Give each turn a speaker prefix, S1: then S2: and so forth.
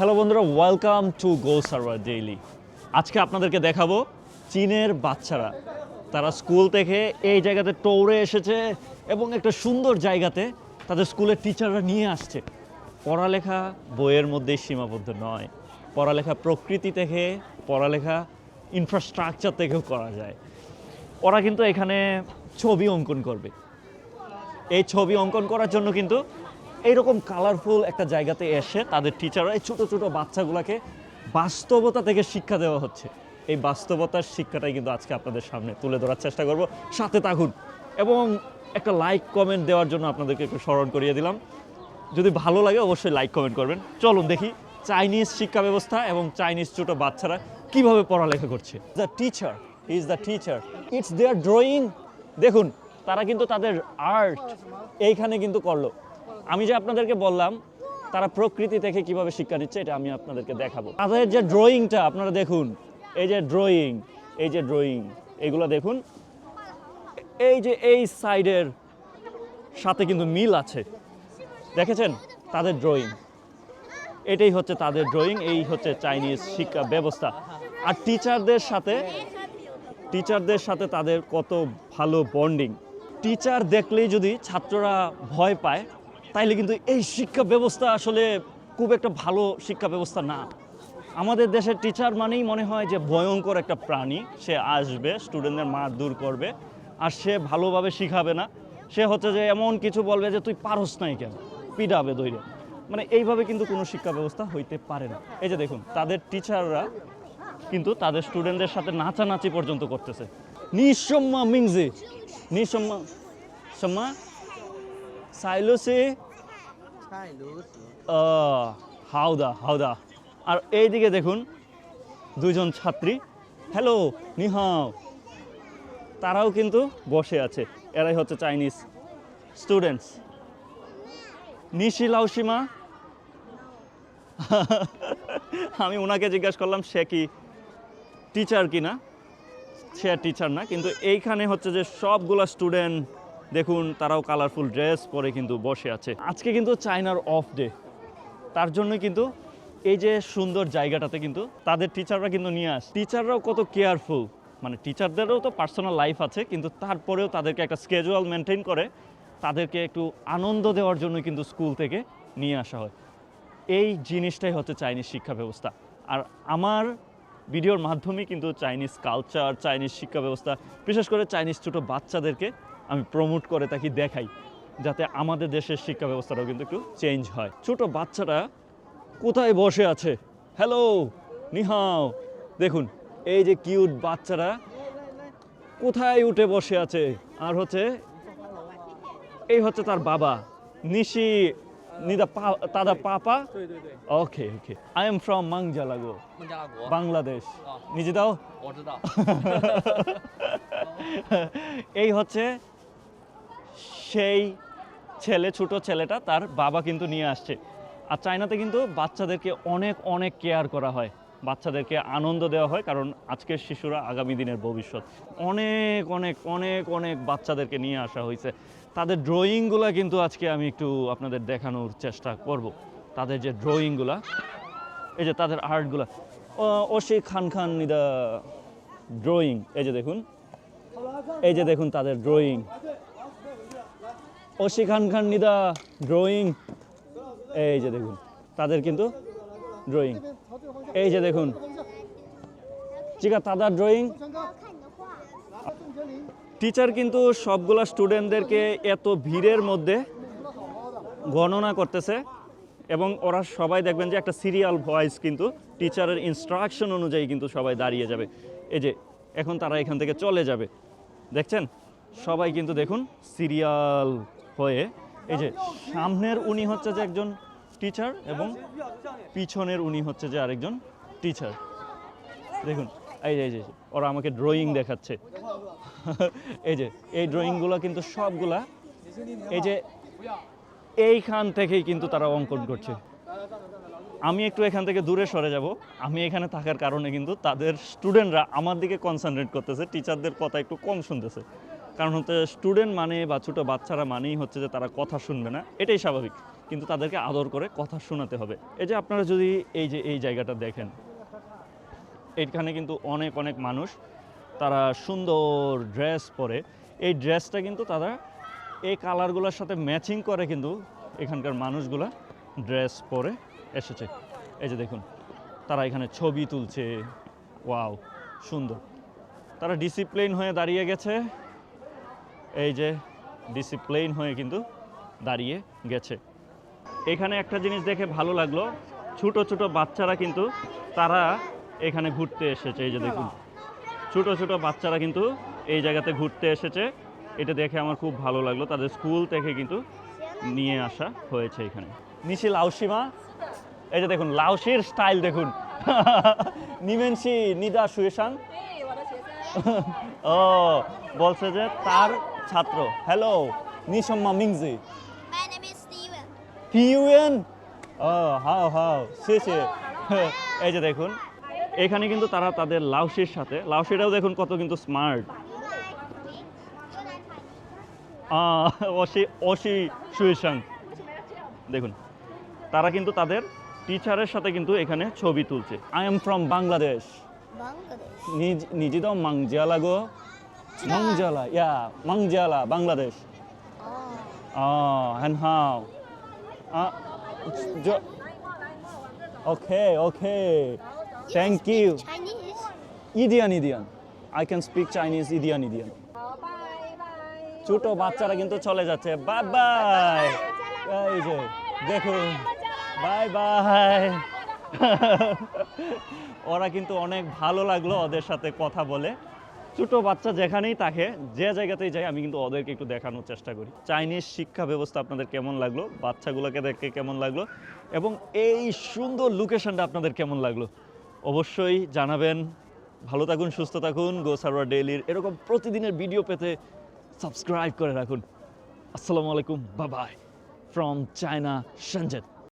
S1: Hello বন্ধুরা welcome to go server daily আজকে আপনাদেরকে দেখাবো চীনের বাচ্চারা। তারা স্কুল থেকে এই জায়গাতে টৌরে এসেছে এবং একটা সুন্দর জায়গাতে তাদের স্কুলের টিচাররা নিয়ে আসছে। পড়ালেখা বইয়ের মধ্যেই সীমাবদ্ধ নয়। পড়ালেখা প্রকৃতি থেকে, পড়ালেখা ইনফ্রাস্ট্রাকচার থেকেও করা যায়। ওরা কিন্তু এখানে ছবি অঙ্কন করবে। এই ছবি অঙ্কন করার জন্য কিন্তু এইরকম কালারফুল একটা জায়গাতে এসে তাদের টিচাররা এই ছোটো ছোটো বাচ্চাগুলোকে বাস্তবতা থেকে শিক্ষা দেওয়া হচ্ছে। এই বাস্তবতার শিক্ষাটাই কিন্তু আজকে আপনাদের সামনে তুলে ধরার চেষ্টা করব। সাথে থাকুন এবং একটা লাইক কমেন্ট দেওয়ার জন্য আপনাদেরকে একটু স্মরণ করিয়ে দিলাম। যদি ভালো লাগে অবশ্যই লাইক কমেন্ট করবেন। চলুন দেখি চাইনিজ শিক্ষা ব্যবস্থা এবং চাইনিজ ছোটো বাচ্চারা কীভাবে পড়ালেখা করছে। The teacher is the teacher it's their drawing দেখুন, তারা কিন্তু তাদের আর্ট এইখানে কিন্তু করল। আমি যে আপনাদেরকে বললাম, তারা প্রকৃতি থেকে কীভাবে শিক্ষা নিচ্ছে এটা আমি আপনাদেরকে দেখাবো। তাদের যে ড্রয়িংটা আপনারা দেখুন, এই যে ড্রয়িং এই যে ড্রয়িং এগুলো দেখুন। এই যে এই সাইডের সাথে কিন্তু মিল আছে। দেখেছেন? তাদের ড্রয়িং এটাই হচ্ছে তাদের ড্রয়িং এই হচ্ছে চাইনিজ শিক্ষা ব্যবস্থা। আর টিচারদের সাথে টিচারদের সাথে তাদের কত ভালো বন্ডিং টিচার দেখলেই যদি ছাত্ররা ভয় পায় তাইলে কিন্তু এই শিক্ষা ব্যবস্থা আসলে খুব একটা ভালো শিক্ষা ব্যবস্থা না। আমাদের দেশের টিচার মানেই মনে হয় যে ভয়ঙ্কর একটা প্রাণী। সে আসবে স্টুডেন্টদের মার দূর করবে, আর সে ভালোভাবে শিখাবে না। সে হচ্ছে যে এমন কিছু বলবে যে তুই পারস নাই কেন? পিডাবে দৈরে মানে এইভাবে কিন্তু কোনো শিক্ষা ব্যবস্থা হইতে পারে না। এই যে দেখুন, তাদের টিচাররা কিন্তু তাদের স্টুডেন্টদের সাথে নাচানাচি পর্যন্ত করতেছে। নিঃসম্মা মিংজি, নিঃসম্মা, সম্মা
S2: সাই
S1: লুসি হাওদা হাওদা। আর এইদিকে দেখুন দুজন ছাত্রী। হ্যালো নিহাও। তারাও কিন্তু বসে আছে। এরাই হচ্ছে চাইনিজ স্টুডেন্টস নিশি লাউসিমা। আমি ওনাকে জিজ্ঞাসা করলাম সে কি টিচার কি না সে টিচার না কিন্তু এইখানে হচ্ছে যে সবগুলো স্টুডেন্ট দেখুন তারাও কালারফুল ড্রেস পরে কিন্তু বসে আছে। আজকে কিন্তু চায়নার অফ ডে তার জন্য কিন্তু এই যে সুন্দর জায়গাটাতে কিন্তু তাদের টিচাররা কিন্তু নিয়ে আসে টিচাররাও কত কেয়ারফুল মানে টিচারদেরও তো পার্সোনাল লাইফ আছে, কিন্তু তারপরেও তাদেরকে একটা স্কেজুয়াল মেনটেন করে, তাদেরকে একটু আনন্দ দেওয়ার জন্য কিন্তু স্কুল থেকে নিয়ে আসা হয়। এই জিনিসটাই হচ্ছে চাইনিজ শিক্ষা ব্যবস্থা। আর আমার ভিডিওর মাধ্যমে কিন্তু চাইনিজ কালচার চাইনিজ শিক্ষা ব্যবস্থা, বিশেষ করে চাইনিজ ছোটো বাচ্চাদেরকে আমি প্রমোট করে তাকে দেখাই যাতে আমাদের দেশের শিক্ষা ব্যবস্থাটাও কিন্তু একটু চেঞ্জ হয়। ছোট বাচ্চারা কোথায় বসে আছে? হ্যালো নিহাও। দেখুন এই যে কিউট বাচ্চারা কোথায় উঠে বসে আছে? আর হচ্ছে এই হচ্ছে তার বাবা নিশি নিদা পা তাদা পাপা। Okay okay I am from মাংজালাগো Bangladesh নিজে দাও। এই হচ্ছে সেই ছেলে, ছোট ছেলেটা তার বাবা কিন্তু নিয়ে আসছে। আর চায়নাতে কিন্তু বাচ্চাদেরকে অনেক অনেক কেয়ার করা হয়। বাচ্চাদেরকে আনন্দ দেওয়া হয় কারণ আজকের শিশুরা আগামী দিনের ভবিষ্যৎ। অনেক অনেক অনেক অনেক বাচ্চাদেরকে নিয়ে আসা হয়েছে। তাদের ড্রয়িংগুলো কিন্তু আজকে আমি একটু আপনাদের দেখানোর চেষ্টা করব। তাদের যে ড্রয়িংগুলা এই যে তাদের আর্টগুলা ওশি খান খান নিদা ড্রয়িং এই যে দেখুন, এই যে দেখুন তাদের ড্রয়িং ওশি খান খান নিদা ড্রয়িং এই যে দেখুন, তাদের কিন্তু ড্রয়িং এই যে দেখুন, চিকা, তাদের ড্রয়িং টিচার কিন্তু সবগুলা স্টুডেন্টদেরকে এত ভিড়ের মধ্যে গণনা করতেছে এবং ওরা সবাই দেখবেন যে একটা সিরিয়াল ভয়েস কিন্তু টিচারের ইনস্ট্রাকশন অনুযায়ী কিন্তু সবাই দাঁড়িয়ে যাবে। এই যে, এখন তারা এখান থেকে চলে যাবে। দেখছেন? সবাই কিন্তু দেখুন সিরিয়াল হয়ে এই যে সামনের উনি হচ্ছে যে একজন টিচার এবং পিছনের উনি হচ্ছে যে আরেকজন টিচার দেখুন, এই যে এই যে ওরা আমাকে ড্রয়িং দেখাচ্ছে। এই যে, এই ড্রয়িংগুলো কিন্তু সবগুলা এই যে এইখান থেকেই কিন্তু তারা অঙ্কন করছে। আমি একটু এখান থেকে দূরে সরে যাব। আমি এখানে থাকার কারণে কিন্তু তাদের স্টুডেন্টরা আমার দিকে কনসেন্ট্রেট করতেছে টিচারদের কথা একটু কম শুনতেছে। কারণ হচ্ছে স্টুডেন্ট মানে বা ছোটো বাচ্চারা মানেই হচ্ছে যে তারা কথা শুনবে না। এটাই স্বাভাবিক। কিন্তু তাদেরকে আদর করে কথা শোনাতে হবে। এই যে আপনারা যদি এই যে, এই জায়গাটা দেখেন এখানে কিন্তু অনেক অনেক মানুষ তারা সুন্দর ড্রেস পরে। এই ড্রেসটা কিন্তু তারা এই কালারগুলোর সাথে ম্যাচিং করে কিন্তু এখানকার মানুষগুলা ড্রেস পরে এসেছে। এই যে দেখুন, তারা এখানে ছবি তুলছে। ওয়াও, সুন্দর। তারা ডিসিপ্লিন হয়ে দাঁড়িয়ে গেছে। এই যে ডিসিপ্লিন হয়ে কিন্তু দাঁড়িয়ে গেছে। এখানে একটা জিনিস দেখে ভালো লাগল ছোট ছোট বাচ্চারা কিন্তু তারা এখানে ঘুরতে এসেছে এই যে দেখুন। ছোট ছোট বাচ্চারা কিন্তু এই জায়গাতে ঘুরতে এসেছে। এটা দেখে আমার খুব ভালো লাগল তাদের স্কুল থেকে কিন্তু নিয়ে আসা হয়েছে এখানে। নিশি লাউসিমা এই যে দেখুন লাউসির স্টাইল দেখুন। নিমেনসি নিদা
S3: সুয়েশান।
S1: ও বলছে যে তার ছাত্র। হ্যালো নিশম্মা মিংজি. পিউএন হাও হাও শেষে এই যে দেখুন এখানে কিন্তু তারা তাদের লাউসির সাথে লাউসিটাও দেখুন কত কিন্তু স্মার্ট অসি অসি সুইসাং। দেখুন তারা কিন্তু তাদের টিচারের সাথে কিন্তু এখানে ছবি তুলছে। I am from Bangladesh. নিজ নিজিদম মাংজিয়ালা গো। Mangjala, yeah, Mangjala, Bangladesh.
S4: Oh.
S1: Oh, and how? Uh, jo- okay, okay. Thank you.
S4: Chinese.
S1: Indian, Indian. I can speak Chinese,
S3: Indian, Indian.
S1: ছোট বাচ্চারা কিন্তু চলে যাচ্ছে বাই বাই এই যে দেখুন বাই বাই ওরা কিন্তু অনেক ভালো লাগল ওদের সাথে কথা বলে ছোট বাচ্চা যেখানেই থাকে, যে জায়গাতেই যায়, আমি কিন্তু ওদেরকে একটু দেখানোর চেষ্টা করি। চাইনিজ শিক্ষা ব্যবস্থা আপনাদের কেমন লাগল? বাচ্চাগুলোকে দেখে কেমন লাগল? এবং এই সুন্দর লোকেশনটা আপনাদের কেমন লাগল? অবশ্যই জানাবেন। ভালো থাকুন, সুস্থ থাকুন। গো সারোয়ার ডেইলির এরকম প্রতিদিনের ভিডিও পেতে সাবস্ক্রাইব করে রাখুন। আসসালামু আলাইকুম। Bye bye from China সঞ্জেত